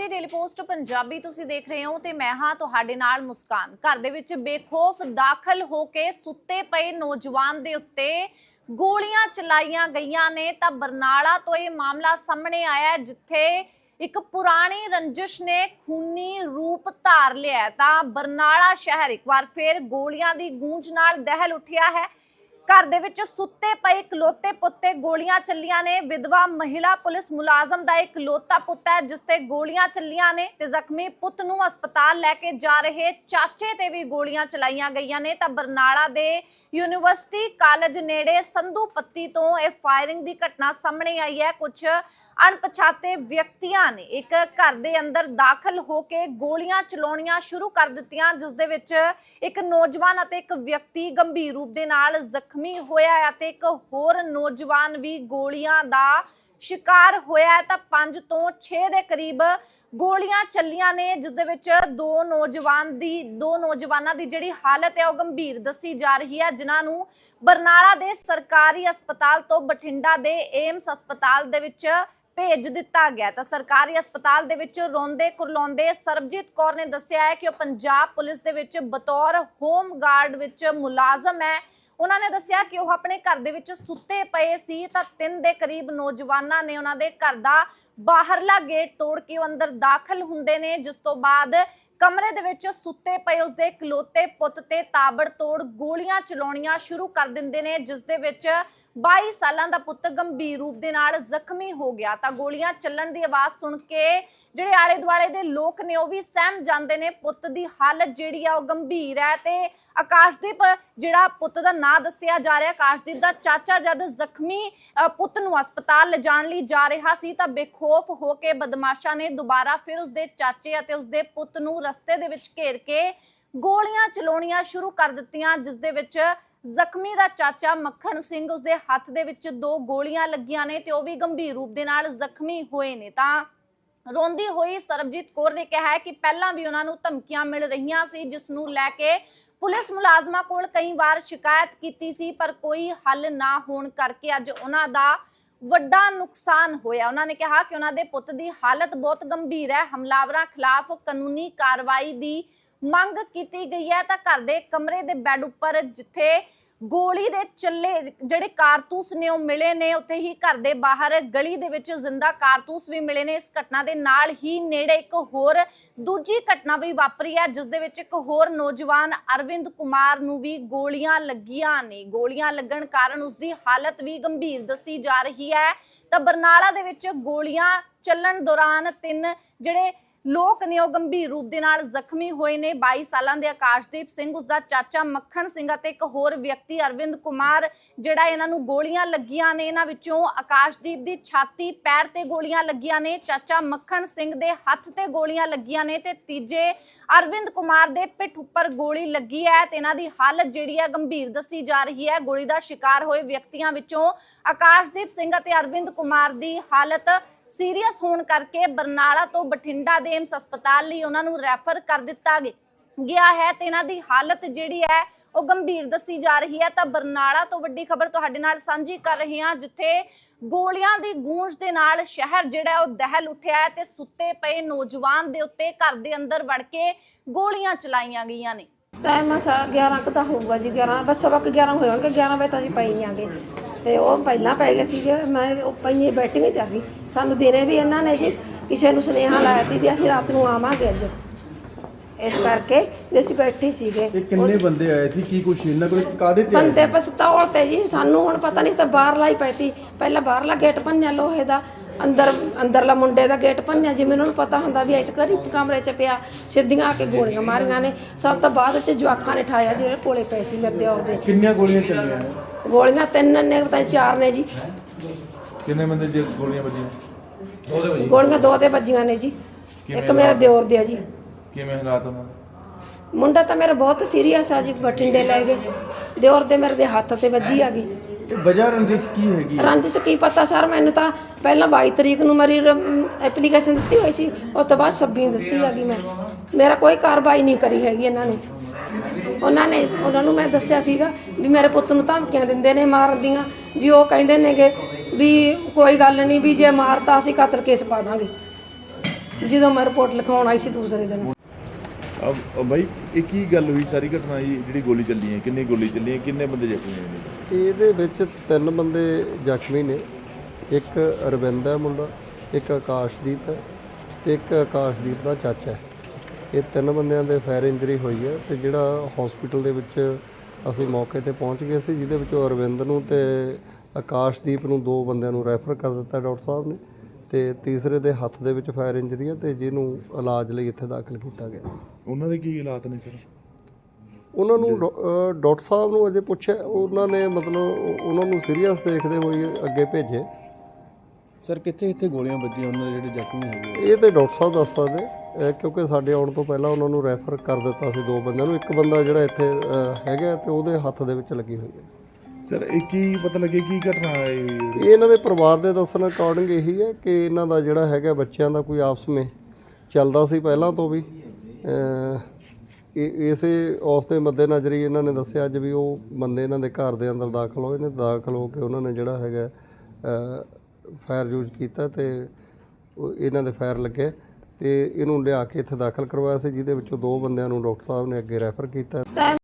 ਜੀ daily post Punjabi ਤੁਸੀਂ ਦੇਖ ਰਹੇ ਹੋ ਤੇ ਮੈਂ ਹਾਂ ਤੁਹਾਡੇ ਨਾਲ ਮੁਸਕਾਨ। ਘਰ ਦੇ ਵਿੱਚ ਬੇਖੌਫ ਦਾਖਲ ਹੋ ਕੇ ਸੁੱਤੇ ਪਏ ਨੌਜਵਾਨ ਦੇ ਉੱਤੇ ਗੋਲੀਆਂ ਚਲਾਈਆਂ ਗਈਆਂ ਨੇ ਤਾਂ ਬਰਨਾਲਾ ਤੋਂ ਇਹ ਮਾਮਲਾ ਸਾਹਮਣੇ ਆਇਆ ਜਿੱਥੇ ਇੱਕ ਪੁਰਾਣੀ ਰੰਜਿਸ਼ ਨੇ ਖੂਨੀ ਰੂਪ ਧਾਰ ਲਿਆ ਤਾਂ ਬਰਨਾਲਾ ਸ਼ਹਿਰ ਇੱਕ ਵਾਰ ਫੇਰ ਗੋਲੀਆਂ ਦੀ ਗੂੰਜ ਨਾਲ ਦਹਿਲ ਉੱਠਿਆ ਹੈ। ਘਰ ਦੇ ਵਿੱਚ ਸੁੱਤੇ ਪਏ ਇਕਲੌਤੇ ਪੁੱਤੇ ਗੋਲੀਆਂ ਚੱਲੀਆਂ ਨੇ। ਵਿਧਵਾ ਮਹਿਲਾ ਪੁਲਿਸ ਮੁਲਾਜ਼ਮ ਦਾ ਇਕਲੌਤਾ ਪੁੱਤ ਹੈ, ਜਿਸ ਤੇ ਗੋਲੀਆਂ ਚੱਲੀਆਂ ਨੇ ਤੇ ਜ਼ਖਮੀ ਪੁੱਤ ਨੂੰ ਹਸਪਤਾਲ ਲੈ ਕੇ ਜਾ ਰਹੇ ਚਾਚੇ ਤੇ ਵੀ ਗੋਲੀਆਂ ਚਲਾਈਆਂ ਗਈਆਂ ਨੇ। ਤਾਂ ਬਰਨਾਲਾ ਦੇ ਯੂਨੀਵਰਸਿਟੀ ਕਾਲਜ ਨੇੜੇ ਸੰਧੂ ਪੱਤੀ ਤੋਂ ਇਹ ਫਾਇਰਿੰਗ ਦੀ ਘਟਨਾ ਸਾਹਮਣੇ ਆਈ ਹੈ। ਕੁਝ ਅਣਪਛਾਤੇ ਵਿਅਕਤੀਆਂ ਨੇ ਇੱਕ ਘਰ ਦੇ ਅੰਦਰ ਦਾਖਲ ਹੋ ਕੇ ਗੋਲੀਆਂ ਚਲਾਉਣੀਆਂ ਸ਼ੁਰੂ ਕਰ ਦਿੱਤੀਆਂ, ਜਿਸ ਦੇ ਵਿੱਚ ਇੱਕ ਨੌਜਵਾਨ ਅਤੇ ਇੱਕ ਵਿਅਕਤੀ ਗੰਭੀਰ ਰੂਪ ਦੇ ਨਾਲ ਜ਼ਖਮੀ ਹੋਇਆ ਹੈ ਅਤੇ ਇੱਕ ਹੋਰ ਨੌਜਵਾਨ ਵੀ ਗੋਲੀਆਂ ਦਾ ਸ਼ਿਕਾਰ ਹੋਇਆ ਤਾਂ 5 ਤੋਂ 6 ਦੇ ਕਰੀਬ ਗੋਲੀਆਂ ਚੱਲੀਆਂ ਨੇ, ਜਿਸ ਦੇ ਵਿੱਚ ਦੋ ਨੌਜਵਾਨ ਦੀ, ਦੋ ਨੌਜਵਾਨਾਂ ਦੀ ਜਿਹੜੀ ਹਾਲਤ ਹੈ ਉਹ ਗੰਭੀਰ ਦੱਸੀ ਜਾ ਰਹੀ ਹੈ, ਜਿਨ੍ਹਾਂ ਨੂੰ ਬਰਨਾਲਾ ਦੇ ਸਰਕਾਰੀ ਹਸਪਤਾਲ ਤੋਂ ਬਠਿੰਡਾ ਦੇ ਏਮਸ ਹਸਪਤਾਲ ਦੇ ਵਿੱਚ ਭੇਜ ਦਿੱਤਾ ਗਿਆ ਤਾਂ ਸਰਕਾਰੀ ਹਸਪਤਾਲ ਦੇ ਵਿੱਚ ਰੋਂਦੇ ਕੁਰਲਾਉਂਦੇ ਸਰਬਜੀਤ ਕੌਰ ਨੇ ਦੱਸਿਆ ਹੈ ਕਿ ਉਹ ਪੰਜਾਬ ਪੁਲਿਸ ਦੇ ਵਿੱਚ ਬਤੌਰ ਹੋਮ ਗਾਰਡ ਵਿੱਚ ਮੁਲਾਜ਼ਮ ਹੈ। ਉਹਨਾਂ ਨੇ ਦੱਸਿਆ ਕਿ ਉਹ ਆਪਣੇ ਘਰ ਦੇ ਵਿੱਚ ਸੁੱਤੇ ਪਏ ਸੀ ਤਾਂ ਤਿੰਨ ਦੇ ਕਰੀਬ ਨੌਜਵਾਨਾਂ ਨੇ ਉਹਨਾਂ ਦੇ ਘਰ ਦਾ ਬਾਹਰਲਾ ਗੇਟ ਤੋੜ ਕੇ ਉਹ ਅੰਦਰ ਦਾਖਲ ਹੁੰਦੇ ਨੇ। ਜਿਸ ਤੋਂ ਬਾਅਦ ਕਮਰੇ ਦੇ ਵਿੱਚ ਸੁੱਤੇ ਪਏ ਉਸਦੇ ਇਕਲੌਤੇ ਪੁੱਤ ਤੇ ਤਾਬੜਤੋੜ ਗੋਲੀਆਂ ਚਲਾਉਣੀਆਂ ਸ਼ੁਰੂ ਕਰ ਦਿੰਦੇ ਨੇ, ਜਿਸ ਦੇ ਵਿੱਚ 22 ਸਾਲਾਂ ਦਾ ਪੁੱਤ ਗੰਭੀਰ ਰੂਪ ਦੇ ਨਾਲ ਜ਼ਖਮੀ ਹੋ ਗਿਆ ਤਾਂ ਗੋਲੀਆਂ ਚੱਲਣ ਦੀ ਆਵਾਜ਼ ਸੁਣ ਕੇ ਜਿਹੜੇ ਆਲੇ ਦੁਆਲੇ ਦੇ ਲੋਕ ਨੇ ਉਹ ਵੀ ਸਹਿਮ ਜਾਂਦੇ ਨੇ, ਪੁੱਤ ਦੀ ਹਾਲਤ ਜਿਹੜੀ ਆ ਉਹ ਗੰਭੀਰ ਹੈ ਤੇ ਆਕਾਸ਼ਦੀਪ ਜਿਹੜਾ ਪੁੱਤ ਦਾ ਨਾਂ ਦੱਸਿਆ ਜਾ ਰਿਹਾ, ਆਕਾਸ਼ਦੀਪ ਦਾ ਚਾਚਾ ਜਦ ਜ਼ਖਮੀ ਪੁੱਤ ਨੂੰ ਹਸਪਤਾਲ ਲਿਜਾਣ ਲਈ ਜਾ ਰਿਹਾ ਸੀ ਤਾਂ ਬੇਖੌਫ ਹੋ ਕੇ ਬਦਮਾਸ਼ਾਂ ਨੇ ਦੁਬਾਰਾ ਫਿਰ ਉਸਦੇ ਚਾਚੇ ਅਤੇ ਉਸਦੇ ਪੁੱਤ ਨੂੰ ਰਸਤੇ ਦੇ ਵਿੱਚ ਘੇਰ ਕੇ ਗੋਲੀਆਂ ਚਲਾਉਣੀਆਂ ਸ਼ੁਰੂ ਕਰ ਦਿੱਤੀਆਂ ਜਿਸ ਦੇ ਵਿੱਚ ਜ਼ਖਮੀ ਦਾ ਚਾਚਾ ਮੱਖਣ ਸਿੰਘ ਉਸਦੇ ਹੱਥ ਦੇ ਵਿੱਚ ਦੋ ਗੋਲੀਆਂ ਲੱਗੀਆਂ ਨੇ ਤੇ ਉਹ ਵੀ ਗੰਭੀਰ ਰੂਪ ਦੇ ਨਾਲ ਜ਼ਖਮੀ ਹੋਏ ਨੇ। ਤਾਂ ਰੋਂਦੀ ਹੋਈ ਸਰਬਜੀਤ ਕੌਰ ਨੇ ਕਿਹਾ ਕਿ ਪਹਿਲਾਂ ਵੀ ਉਹਨਾਂ ਨੂੰ ਧਮਕੀਆਂ ਮਿਲ ਰਹੀਆਂ ਸੀ, ਜਿਸ ਨੂੰ ਲੈ ਕੇ ਪੁਲਿਸ ਮੁਲਾਜ਼ਮਾਂ ਕੋਲ ਕਈ ਵਾਰ ਸ਼ਿਕਾਇਤ ਕੀਤੀ ਸੀ, ਪਰ ਕੋਈ ਹੱਲ ਨਾ ਹੋਣ ਕਰਕੇ ਅੱਜ ਉਹਨਾਂ ਦਾ ਵੱਡਾ ਨੁਕਸਾਨ ਹੋਇਆ। ਉਹਨਾਂ ਨੇ ਕਿਹਾ ਕਿ ਉਹਨਾਂ ਦੇ ਪੁੱਤ ਦੀ ਹਾਲਤ ਬਹੁਤ ਗੰਭੀਰ ਹੈ। ਹਮਲਾਵਰਾਂ ਖਿਲਾਫ ਕਾਨੂੰਨੀ ਕਾਰਵਾਈ ਦੀ ਮੰਗ ਕੀਤੀ ਗਈ ਹੈ ਤਾਂ ਘਰ ਦੇ ਕਮਰੇ ਦੇ ਬੈੱਡ ਉੱਪਰ ਜਿੱਥੇ ਗੋਲੀ ਦੇ ਚੱਲੇ ਜਿਹੜੇ ਕਾਰਤੂਸ ਨੇ ਉਹ ਮਿਲੇ ਨੇ, ਉੱਥੇ ਹੀ ਘਰ ਦੇ ਬਾਹਰ ਗਲੀ ਦੇ ਵਿੱਚ ਜ਼ਿੰਦਾ ਕਾਰਤੂਸ ਵੀ ਮਿਲੇ ਨੇ। ਇਸ ਘਟਨਾ ਦੇ ਨਾਲ ਹੀ ਨੇੜੇ ਇੱਕ ਹੋਰ ਦੂਜੀ ਘਟਨਾ ਵੀ ਵਾਪਰੀ ਹੈ, ਜਿਸ ਦੇ ਵਿੱਚ ਇੱਕ ਹੋਰ ਨੌਜਵਾਨ ਅਰਵਿੰਦ ਕੁਮਾਰ ਨੂੰ ਵੀ ਗੋਲੀਆਂ ਲੱਗੀਆਂ ਨੇ। ਗੋਲੀਆਂ ਲੱਗਣ ਕਾਰਨ ਉਸ ਦੀ ਹਾਲਤ ਵੀ ਗੰਭੀਰ ਦੱਸੀ ਜਾ ਰਹੀ ਹੈ। ਤਾਂ ਬਰਨਾਲਾ ਦੇ ਵਿੱਚ ਗੋਲੀਆਂ ਚੱਲਣ ਦੌਰਾਨ ਤਿੰਨ ਜਿਹੜੇ ਲੋਕ ਨੇ ਉਹ ਗੰਭੀਰ ਰੂਪ ਦੇ ਨਾਲ ਜ਼ਖਮੀ ਹੋਏ ਨੇ। 22 ਸਾਲਾਂ ਦੇ ਆਕਾਸ਼ਦੀਪ ਸਿੰਘ ਉਸ ਦਾ ਚਾਚਾ ਮੱਖਣ ਸਿੰਘ ਅਤੇ ਇੱਕ ਹੋਰ ਵਿਅਕਤੀ ਅਰਵਿੰਦ ਕੁਮਾਰ, ਜਿਹੜਾ ਇਹਨਾਂ ਨੂੰ ਗੋਲੀਆਂ ਲੱਗੀਆਂ ਨੇ। ਇਹਨਾਂ ਵਿੱਚੋਂ ਆਕਾਸ਼ਦੀਪ ਦੀ ਛਾਤੀ ਪੈਰ ਤੇ ਗੋਲੀਆਂ ਲੱਗੀਆਂ ਨੇ, ਚਾਚਾ ਮੱਖਣ ਸਿੰਘ ਦੇ ਹੱਥ ਤੇ ਗੋਲੀਆਂ ਲੱਗੀਆਂ ਨੇ ਤੇ ਤੀਜੇ ਅਰਵਿੰਦ ਕੁਮਾਰ ਦੇ ਪਿੱਠ ਉੱਪਰ ਗੋਲੀ ਲੱਗੀ ਹੈ ਤੇ ਇਹਨਾਂ ਦੀ ਹਾਲਤ ਜਿਹੜੀ ਹੈ ਗੰਭੀਰ ਦੱਸੀ ਜਾ ਰਹੀ ਹੈ। ਗੋਲੀ ਦਾ ਸ਼ਿਕਾਰ ਹੋਏ ਵਿਅਕਤੀਆਂ ਵਿੱਚੋਂ ਆਕਾਸ਼ਦੀਪ ਸਿੰਘ ਅਤੇ ਅਰਵਿੰਦ ਕੁਮਾਰ ਦੀ ਹਾਲਤ ਸੀਰੀਅਸ ਹੋਣ ਕਰਕੇ ਬਰਨਾਲਾ ਤੋਂ ਬਠਿੰਡਾ ਦੇ ਏਮਸ ਹਸਪਤਾਲ ਲਈ ਉਹਨਾਂ ਨੂੰ ਰੈਫਰ ਕਰ ਦਿੱਤਾ ਗਿਆ ਹੈ ਤੇ ਇਹਨਾਂ ਦੀ ਹਾਲਤ ਜਿਹੜੀ ਹੈ ਉਹ ਗੰਭੀਰ ਦੱਸੀ ਜਾ ਰਹੀ ਹੈ। ਤਾਂ ਬਰਨਾਲਾ ਤੋਂ ਵੱਡੀ ਖਬਰ ਤੁਹਾਡੇ ਨਾਲ ਸਾਂਝੀ ਕਰ ਰਹੇ ਹਾਂ, ਜਿੱਥੇ ਗੋਲੀਆਂ ਦੀ ਗੂੰਜ ਦੇ ਨਾਲ ਸ਼ਹਿਰ ਜਿਹੜਾ ਉਹ ਦਹਿਲ ਉੱਠਿਆ ਤੇ ਸੁੱਤੇ ਪਏ ਨੌਜਵਾਨ ਦੇ ਉੱਤੇ ਘਰ ਦੇ ਅੰਦਰ ਵੜ ਕੇ ਗੋਲੀਆਂ ਚਲਾਈਆਂ ਗਈਆਂ ਨੇ। ਟਾਈਮ ਸਾ 11 ਕੁ ਤਾਂ ਹੋਊਗਾ ਜੀ 11 ਬਸ ਸਵਾ ਕੁ 11 ਹੋਏ ਹੋਣਗੇ 11 ਵਜੇ ਤਾਂ ਅਸੀਂ ਪਈ ਨਹੀਂ ਆਂਗੇ ਤੇ ਉਹ ਪਹਿਲਾਂ ਪੈ ਗਏ ਸੀਗੇ ਮੈਂ ਉਹ ਪਈਏ ਬੈਠੀ ਤੇ ਅਸੀਂ ਸਾਨੂੰ ਦਿਨੇ ਵੀ ਇਹਨਾਂ ਨੇ ਜੀ ਕਿਸੇ ਨੂੰ ਸੁਨੇਹਾ ਲਾਇਆ ਸੀ ਵੀ ਅਸੀਂ ਰਾਤ ਨੂੰ ਆਵਾਂਗੇ ਅੱਜ। ਇਸ ਕਰਕੇ ਵੀ ਅਸੀਂ ਬੈਠੇ ਸੀਗੇ। ਇਹ ਕਿੰਨੇ ਬੰਦੇ ਆਏ ਸੀ ਕੀ ਕੁਛ ਇਹਨਾਂ ਕੋਲ ਕਾਦੇ ਤੇ ਆਏ ਬੰਦੇ ਪਿਸਤੌਲ ਤੇ ਜੀ ਸਾਨੂੰ ਹੁਣ ਪਤਾ ਨਹੀਂ ਤਾਂ ਬਾਹਰ ਲਾਈ ਪਈ ਤੀ ਪਹਿਲਾਂ ਬਾਹਰਲਾ ਗੇਟ ਭੰਨਿਆ ਲੋਹੇ ਦਾ ਅੰਦਰ ਅੰਦਰਲਾ ਮੁੰਡੇ ਦਾ ਗੇਟ ਭੰਨਿਆ ਜਿਵੇਂ ਉਹਨਾਂ ਨੂੰ ਪਤਾ ਹੁੰਦਾ ਵੀ ਇਸ ਘਰੀ ਕਮਰੇ 'ਚ ਪਿਆ ਸਿੱਧੀਆਂ ਆ ਕੇ ਗੋਲੀਆਂ ਮਾਰੀਆਂ ਨੇ। ਸਭ ਤੋਂ ਬਾਅਦ 'ਚ ਜਵਾਕਾਂ ਨੇ ਠਾਇਆ ਜਿਹੜੇ ਕੋਲੇ ਪਏ ਸੀ ਮੇਰੇ ਦਿਓਰ ਦੇ ਕਿੰਨੀਆਂ ਗੋਲੀਆਂ ਚੱਲੀਆਂ? ਗੋਲੀਆਂ ਤਿੰਨ ਨੇ ਪਤਾ ਨੀ ਚਾਰ ਨੇ ਜੀ। ਕਿੰਨੇ ਬੰਦੇ ਜੇ ਗੋਲੀਆਂ ਵੱਜੀਆਂ? ਗੋਲੀਆਂ ਦੋ ਤੇ ਵੱਜੀਆਂ ਨੇ ਜੀ। ਇੱਕ ਮੇਰੇ ਦਿਓਰ ਦੇ ਆ ਜੀ। ਕਿਵੇਂ ਹਾਲਾਤ ਉਹਨਾਂ ਦੇ? ਮੁੰਡਾ ਤਾਂ ਮੇਰਾ ਬਹੁਤ ਸੀਰੀਅਸ ਆ ਜੀ ਬਠਿੰਡੇ ਲੈ ਗਏ। ਦਿਓਰ ਦੇ ਮੇਰੇ ਦੇ ਹੱਥ ਤੇ ਵੱਜੀ ਆ ਗਈ। ਇਹ ਵਜ੍ਹਾ ਰੰਜਿਸ਼ ਕੀ ਹੈਗੀ ਹੈ? ਰੰਜਿਸ਼ ਕੀ ਪਤਾ ਸਰ? ਮੈਨੂੰ ਤਾਂ ਪਹਿਲਾਂ 22 ਤਰੀਕ ਨੂੰ ਮੇਰੀ ਐਪਲੀਕੇਸ਼ਨ ਦਿੱਤੀ ਹੋਈ ਸੀ। ਉਸ ਤੋਂ ਬਾਅਦ 26 ਨੂੰ ਦਿੱਤੀ ਹੈਗੀ ਮੈਂ। ਮੇਰਾ ਕੋਈ ਕਾਰਵਾਈ ਨਹੀਂ ਕਰੀ ਹੈਗੀ ਇਹਨਾਂ ਨੇ। ਉਹਨਾਂ ਨੇ, ਉਹਨਾਂ ਨੂੰ ਮੈਂ ਦੱਸਿਆ ਸੀਗਾ ਵੀ ਮੇਰੇ ਪੁੱਤ ਨੂੰ ਧਮਕੀਆਂ ਦਿੰਦੇ ਨੇ ਮਾਰਨ ਦੀਆਂ। ਜੀ ਉਹ ਕਹਿੰਦੇ ਨੇਗੇ ਵੀ ਕੋਈ ਗੱਲ ਨਹੀਂ ਵੀ ਜੇ ਮਾਰਤਾ ਅਸੀਂ ਕਤਲ ਕੇਸ ਪਾ ਦਾਂਗੇ। ਜਦੋਂ ਮੈਂ ਰਿਪੋਰਟ ਲਿਖਾਉਣ ਆਈ ਸੀ ਦੂਸਰੇ ਦਿਨ। ਅਬ ਬਾਈ, ਇਹ ਕੀ ਗੱਲ ਹੋਈ? ਸਾਰੀ ਘਟਨਾ ਜੀ, ਜਿਹੜੀ ਗੋਲੀ ਚੱਲੀ ਹੈ, ਕਿੰਨੀ ਗੋਲੀ ਚੱਲੀ ਹੈ ਕਿੰਨੇ ਬੰਦੇ ਜ਼ਖਮੀ ਹੋਏ ਨੇ? ਇਹਦੇ ਵਿੱਚ ਤਿੰਨ ਬੰਦੇ ਜ਼ਖਮੀ ਨੇ। ਇੱਕ ਅਰਵਿੰਦ ਹੈ ਮੁੰਡਾ, ਇੱਕ ਆਕਾਸ਼ਦੀਪ ਹੈ ਤੇ ਇੱਕ ਆਕਾਸ਼ਦੀਪ ਦਾ ਚਾਚਾ ਹੈ। ਇਹ ਤਿੰਨ ਬੰਦਿਆਂ ਦੇ ਫਾਇਰ ਇੰਜਰੀ ਹੋਈ ਹੈ ਤੇ ਜਿਹੜਾ ਹਸਪੀਟਲ ਦੇ ਵਿੱਚ ਅਸੀਂ ਮੌਕੇ ਤੇ ਪਹੁੰਚ ਗਏ ਸੀ, ਜਿਹਦੇ ਵਿੱਚੋਂ ਅਰਵਿੰਦ ਨੂੰ ਤੇ ਆਕਾਸ਼ਦੀਪ ਨੂੰ ਦੋ ਬੰਦਿਆਂ ਨੂੰ ਰੈਫਰ ਕਰ ਦਿੱਤਾ ਡਾਕਟਰ ਸਾਹਿਬ ਨੇ ਤੇ ਤੀਸਰੇ ਦੇ ਹੱਥ ਦੇ ਵਿੱਚ ਫਾਇਰ ਇੰਜਰੀ ਹੈ ਤੇ ਜਿਹਨੂੰ ਇਲਾਜ ਲਈ ਇੱਥੇ ਦਾਖਲ ਕੀਤਾ ਗਿਆ। ਉਹਨਾਂ ਦੇ ਕੀ ਹਾਲਾਤ ਨੇ ਸਰ? ਉਹਨਾਂ ਨੂੰ ਡਾਕਟਰ ਸਾਹਿਬ ਨੂੰ ਅਜੇ ਪੁੱਛਿਆ ਉਹਨਾਂ ਨੇ ਮਤਲਬ ਉਹ- ਉਹਨਾਂ ਨੂੰ ਸੀਰੀਅਸ ਦੇਖਦੇ ਹੋਏ ਅੱਗੇ ਭੇਜੇ। ਸਰ ਕਿੱਥੇ ਕਿੱਥੇ ਗੋਲੀਆਂ ਵੱਜੀਆਂ? ਉਹਨਾਂ ਦੇ ਜਿਹੜੇ ਜ਼ਖਮੀ ਹੈਗੇ ਇਹ ਤੇ ਡਾਕਟਰ ਸਾਹਿਬ ਦੱਸ ਸਕਦੇ। ਕਿਉਂਕਿ ਸਾਡੇ ਆਉਣ ਤੋਂ ਪਹਿਲਾਂ ਉਹਨਾਂ ਨੂੰ ਰੈਫਰ ਕਰ ਦਿੱਤਾ ਸੀ ਦੋ ਬੰਦਿਆਂ ਨੂੰ। ਇੱਕ ਬੰਦਾ ਜਿਹੜਾ ਇੱਥੇ ਹੈਗਾ ਤੇ ਉਹਦੇ ਹੱਥ ਦੇ ਵਿੱਚ ਲੱਗੀ ਹੋਈ ਹੈ। ਸਰ ਇਹ ਕੀ ਪਤਾ ਲੱਗੇ? ਕੀ ਘਟਨਾ ਹੈ? ਇਹ? ਇਹਨਾਂ ਦੇ ਪਰਿਵਾਰ ਦੇ ਦੱਸਣ ਅਕੋਰਡਿੰਗ ਇਹੀ ਹੈ ਕਿ ਇਹਨਾਂ ਦਾ ਜਿਹੜਾ ਹੈਗਾ ਬੱਚਿਆਂ ਦਾ ਕੋਈ ਆਪਸ ਵਿੱਚ ਚੱਲਦਾ ਸੀ ਪਹਿਲਾਂ ਤੋਂ ਵੀ। ਇਹ ਇਸੇ ਉਸ ਦੇ ਮੱਦੇਨਜ਼ਰ ਹੀ ਇਹਨਾਂ ਨੇ ਦੱਸਿਆ ਅੱਜ ਵੀ ਉਹ ਬੰਦੇ ਇਹਨਾਂ ਦੇ ਘਰ ਦੇ ਅੰਦਰ ਦਾਖਲ ਹੋਏ ਨੇ, ਦਾਖਲ ਹੋ ਕੇ ਉਹਨਾਂ ਨੇ ਜਿਹੜਾ ਹੈਗਾ ਫਾਇਰ ਯੂਜ਼ ਕੀਤਾ ਤੇ ਇਹਨਾਂ ਦੇ ਫਾਇਰ ਲੱਗੇ ਤੇ ਇਹਨੂੰ ਲਿਆ ਕੇ ਇੱਥੇ ਦਾਖਲ ਕਰਵਾਇਆ ਸੀ, ਜਿਹਦੇ ਵਿੱਚੋਂ ਦੋ ਬੰਦਿਆਂ ਨੂੰ ਡਾਕਟਰ ਸਾਹਿਬ ਨੇ ਅੱਗੇ ਰੈਫਰ ਕੀਤਾ।